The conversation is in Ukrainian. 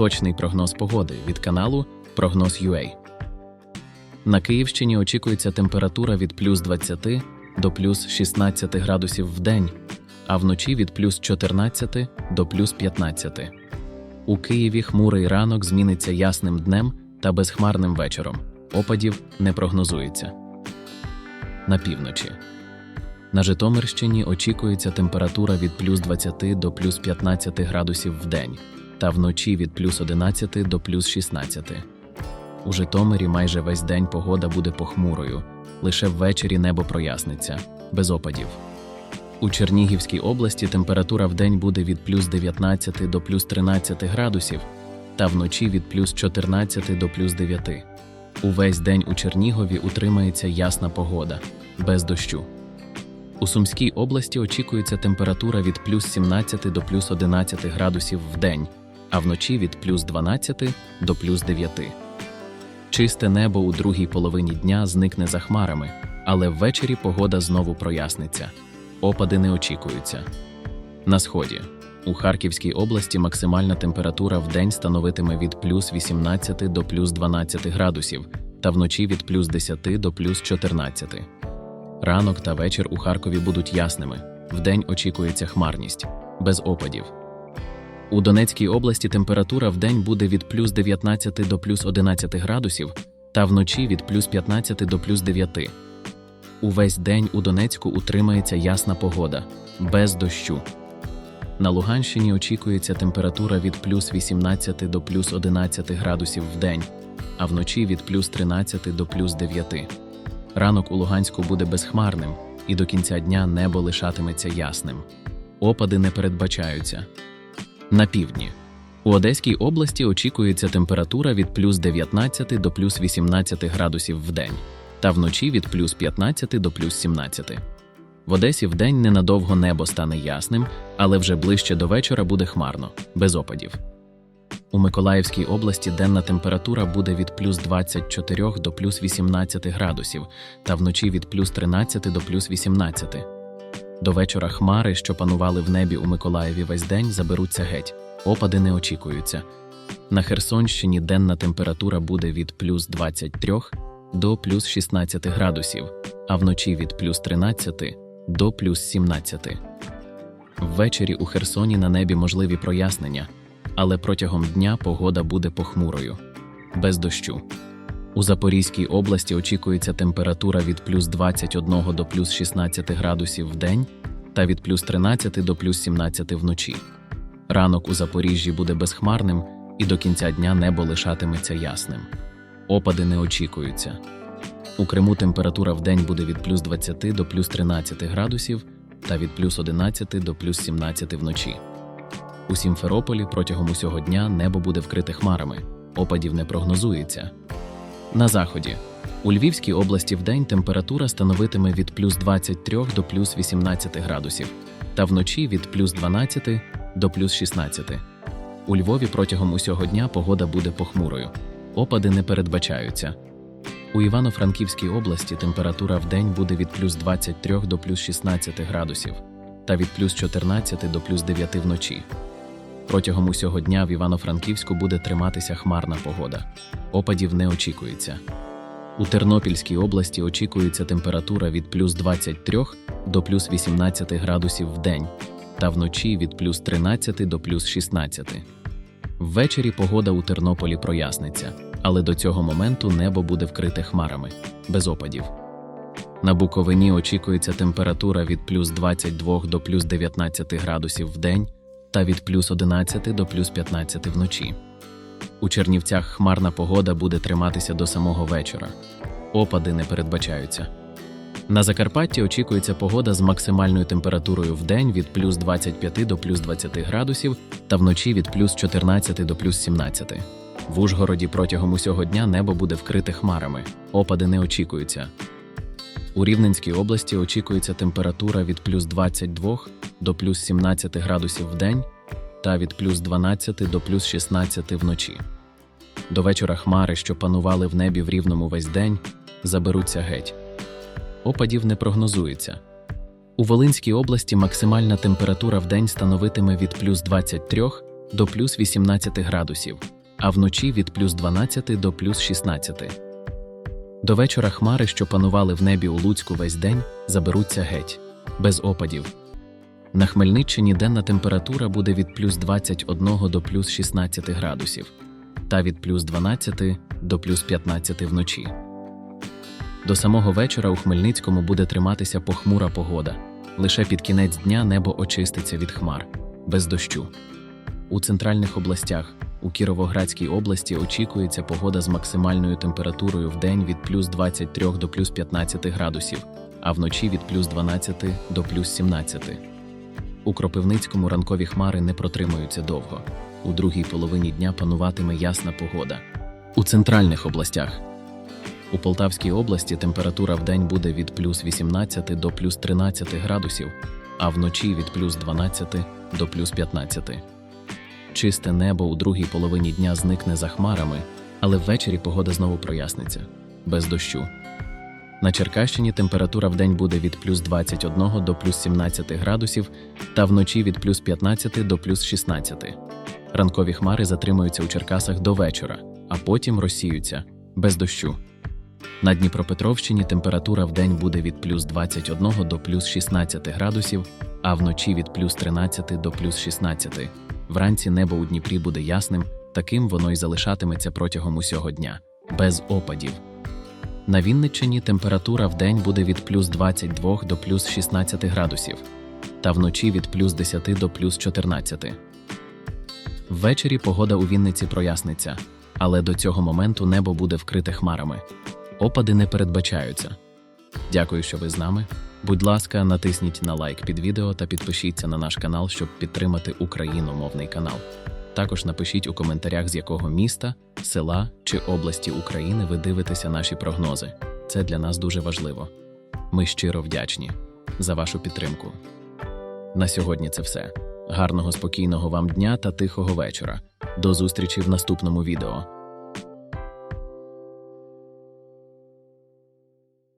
Точний прогноз погоди від каналу Прогноз UA. На Київщині очікується температура від плюс 20 до плюс 16 градусів в день, а вночі від плюс 14 до плюс 15. У Києві хмурий ранок зміниться ясним днем та безхмарним вечором. Опадів не прогнозується. На півночі. На Житомирщині очікується температура від плюс 20 до плюс 15 градусів в день та вночі від плюс 11 до плюс 16. У Житомирі майже весь день погода буде похмурою, лише ввечері небо проясниться, без опадів. У Чернігівській області температура в день буде від плюс 19 до плюс 13 градусів, та вночі від плюс 14 до плюс 9. Увесь день у Чернігові утримається ясна погода, без дощу. У Сумській області очікується температура від плюс 17 до плюс 11 градусів в день, а вночі від плюс 12 до плюс 9. Чисте небо у другій половині дня зникне за хмарами, але ввечері погода знову проясниться. Опади не очікуються. На сході. У Харківській області максимальна температура в день становитиме від плюс 18 до плюс 12 градусів, та вночі від плюс 10 до плюс 14. Ранок та вечір у Харкові будуть ясними. Вдень очікується хмарність, без опадів. У Донецькій області температура в день буде від плюс 19 до плюс 11 градусів, та вночі від плюс 15 до плюс 9. Увесь день у Донецьку утримається ясна погода, без дощу. На Луганщині очікується температура від плюс 18 до плюс 11 градусів в день, а вночі від плюс 13 до плюс 9. Ранок у Луганську буде безхмарним, і до кінця дня небо лишатиметься ясним. Опади не передбачаються. На півдні. У Одеській області очікується температура від плюс 19 до плюс 18 градусів в день, та вночі від плюс 15 до плюс 17. В Одесі вдень ненадовго небо стане ясним, але вже ближче до вечора буде хмарно, без опадів. У Миколаївській області денна температура буде від плюс 24 до плюс 18 градусів, та вночі від плюс 13 до плюс 18. До вечора хмари, що панували в небі у Миколаєві весь день, заберуться геть. Опади не очікуються. На Херсонщині денна температура буде від плюс 23 до плюс 16 градусів, а вночі від плюс 13 до плюс 17. Ввечері у Херсоні на небі можливі прояснення, але протягом дня погода буде похмурою, без дощу. У Запорізькій області очікується температура від плюс 21 до плюс 16 градусів в день та від плюс 13 до плюс 17 вночі. Ранок у Запоріжжі буде безхмарним і до кінця дня небо лишатиметься ясним. Опади не очікуються. У Криму температура в день буде від плюс 20 до плюс 13 градусів та від плюс 11 до плюс 17 вночі. У Сімферополі протягом усього дня небо буде вкрите хмарами, опадів не прогнозується. На заході. У Львівській області вдень температура становитиме від плюс 23 до плюс 18 градусів, та вночі від плюс 12 до плюс 16. У Львові протягом усього дня погода буде похмурою. Опади не передбачаються. У Івано-Франківській області температура в день буде від плюс 23 до плюс 16 градусів, та від плюс 14 до плюс 9 вночі. Протягом усього дня в Івано-Франківську буде триматися хмарна погода. Опадів не очікується. У Тернопільській області очікується температура від плюс 23 до плюс 18 градусів в день, та вночі від плюс 13 до плюс 16. Ввечері погода у Тернополі проясниться, але до цього моменту небо буде вкрите хмарами, без опадів. На Буковині очікується температура від плюс 22 до плюс 19 градусів в день та від плюс 11 до плюс 15 вночі. У Чернівцях хмарна погода буде триматися до самого вечора. Опади не передбачаються. На Закарпатті очікується погода з максимальною температурою в день від плюс 25 до плюс 20 градусів та вночі від плюс 14 до плюс 17. В Ужгороді протягом усього дня небо буде вкрите хмарами. Опади не очікуються. У Рівненській області очікується температура від плюс 22 до плюс 17 градусів в день та від плюс 12 до плюс 16 вночі. До вечора хмари, що панували в небі в рівному весь день, заберуться геть. Опадів не прогнозується. У Волинській області максимальна температура в день становитиме від плюс 23 до плюс 18 градусів, а вночі від плюс 12 до плюс 16. До вечора хмари, що панували в небі у Луцьку весь день, заберуться геть, без опадів. На Хмельниччині денна температура буде від плюс 21 до плюс 16 градусів та від плюс 12 до плюс 15 вночі. До самого вечора у Хмельницькому буде триматися похмура погода. Лише під кінець дня небо очиститься від хмар, без дощу. У центральних областях, у Кіровоградській області очікується погода з максимальною температурою в день від плюс 23 до плюс 15 градусів, а вночі від плюс 12 до плюс 17. У Кропивницькому ранкові хмари не протримаються довго. У другій половині дня пануватиме ясна погода. У центральних областях у Полтавській області температура в день буде від плюс 18 до плюс 13 градусів, а вночі від плюс 12 до плюс 15. Чисте небо у другій половині дня зникне за хмарами, але ввечері погода знову проясниться без дощу. На Черкащині температура в день буде від плюс 21 до плюс 17 градусів та вночі від плюс 15 до плюс 16. Ранкові хмари затримуються у Черкасах до вечора, а потім розсіються без дощу. На Дніпропетровщині температура в день буде від плюс 21 до плюс 16 градусів, а вночі від плюс 13 до плюс 16. Вранці небо у Дніпрі буде ясним, таким воно й залишатиметься протягом усього дня, без опадів. На Вінниччині температура в день буде від плюс 22 до плюс 16 градусів, та вночі від плюс 10 до плюс 14. Ввечері погода у Вінниці проясниться, але до цього моменту небо буде вкрите хмарами. Опади не передбачаються. Дякую, що ви з нами. Будь ласка, натисніть на лайк під відео та підпишіться на наш канал, щоб підтримати україномовний канал. Також напишіть у коментарях, з якого міста, села чи області України ви дивитеся наші прогнози. Це для нас дуже важливо. Ми щиро вдячні за вашу підтримку. На сьогодні це все. Гарного спокійного вам дня та тихого вечора. До зустрічі в наступному відео.